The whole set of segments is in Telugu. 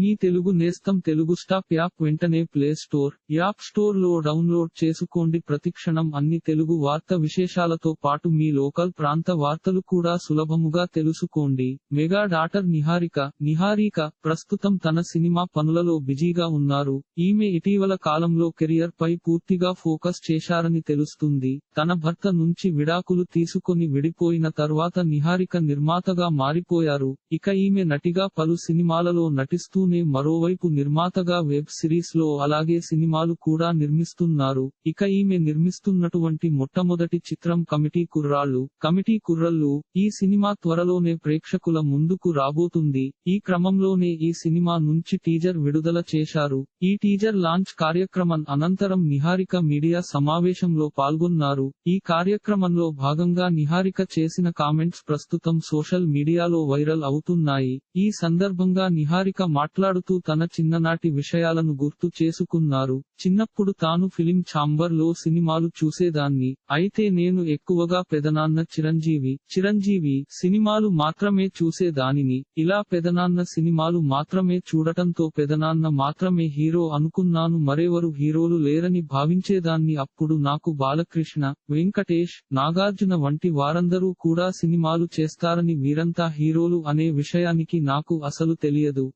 మీ తెలుగు నేస్తం తెలుగు స్టాప్ యాప్ వెంటనే ప్లే స్టోర్ యాప్ స్టోర్లో డౌన్లోడ్ చేసుకోండి. ప్రతిక్షణం అన్ని తెలుగు వార్త విశేషాలతో పాటు మీ లోకల్ ప్రాంత వార్తలు కూడా సులభముగా తెలుసుకోండి. మెగా డాటర్ నిహారిక నిహారిక ప్రస్తుతం తన సినిమా పనులలో బిజీగా ఉన్నారు. ఈమె ఇటీవల కాలంలో కెరియర్ పై పూర్తిగా ఫోకస్ చేశారని తెలుస్తుంది. తన భర్త నుంచి విడాకులు తీసుకొని విడిపోయిన తర్వాత నిహారిక నిర్మాతగా మారిపోయారు. ఇక ఈమె నటిగా పలు సినిమాలలో నటిస్తూ నటిస్తూనే మరోవైపు నిర్మాతగా వెబ్ సిరీస్లో అలాగే సినిమాలు కూడా నిర్మిస్తున్నారు. ఇక ఈమె నిర్మిస్తున్నటువంటి మొట్టమొదటి చిత్రం కమిటీ కుర్రాళ్ళు. కమిటీ కుర్రళ్ళు ఈ సినిమా త్వరలోనే ప్రేక్షకుల ముందుకు రాబోతుంది. ఈ క్రమంలోనే ఈ సినిమా నుంచి టీజర్ విడుదల చేశారు. ఈ టీజర్ లాంచ్ కార్యక్రమం అనంతరం నిహారిక మీడియా సమావేశంలో పాల్గొన్నారు. ఈ కార్యక్రమంలో భాగంగా నిహారిక చేసిన కామెంట్స్ ప్రస్తుతం సోషల్ మీడియాలో వైరల్ అవుతున్నాయి. ఈ సందర్భంగా నిహారిక మాట్లాడుతూ మాట్లాడుతూ తన చిన్ననాటి విషయాలను గుర్తు చేసుకున్నారు. చిన్నప్పుడు తాను ఫిలిం ఛాంబర్లో సినిమాలు చూసేదాన్ని. అయితే నేను ఎక్కువగా పెదనాన్న చిరంజీవి చిరంజీవి సినిమాలు మాత్రమే చూసేదానిని. ఇలా పెదనాన్న సినిమాలు మాత్రమే చూడటంతో పెదనాన్న మాత్రమే హీరో అనుకున్నాను. మరెవరు హీరోలు లేరని భావించేదాన్ని అప్పుడు నాకు బాలకృష్ణ వెంకటేష్ నాగార్జున వంటి వారందరూ కూడా సినిమాలు చేస్తారని వీరంతా హీరోలు అనే విషయానికి నాకు అసలు తెలియదు.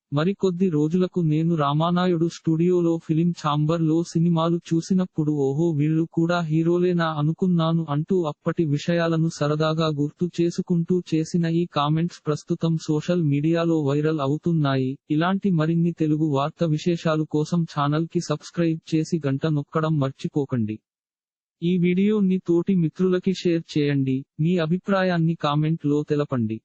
మరికొద్ది రోజులకు నేను రామానాయుడు స్టూడియోలో ఫిలిం ఛాంబర్లో సినిమాలు చూసినప్పుడు ఓహో వీళ్ళు కూడా హీరోలేనా అనుకున్నాను అంటూ అప్పటి విషయాలను సరదాగా గుర్తు చేసుకుంటూ చేసిన ఈ కామెంట్స్ ప్రస్తుతం సోషల్ మీడియాలో వైరల్ అవుతున్నాయి. ఇలాంటి మరిన్ని తెలుగు వార్త విశేషాలు కోసం ఛానల్కి సబ్స్క్రైబ్ చేసి గంట నొక్కడం మర్చిపోకండి. ఈ వీడియోని తోటి మిత్రులకి షేర్ చేయండి. మీ అభిప్రాయాన్ని కామెంట్లో తెలపండి.